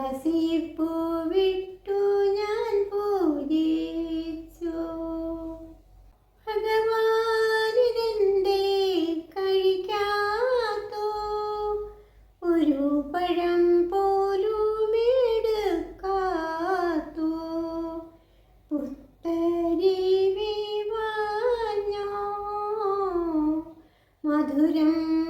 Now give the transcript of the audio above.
തുളസിപ്പൂവിട്ടു ഞാൻ പൂജിച്ചു. ഭഗവാനിതെന്തേ കഴിക്കാത്തോ? ഒരു പഴം പോലും എടുക്കാത്തോ? പുത്തരി വിമാഞ്ഞോ മധുരം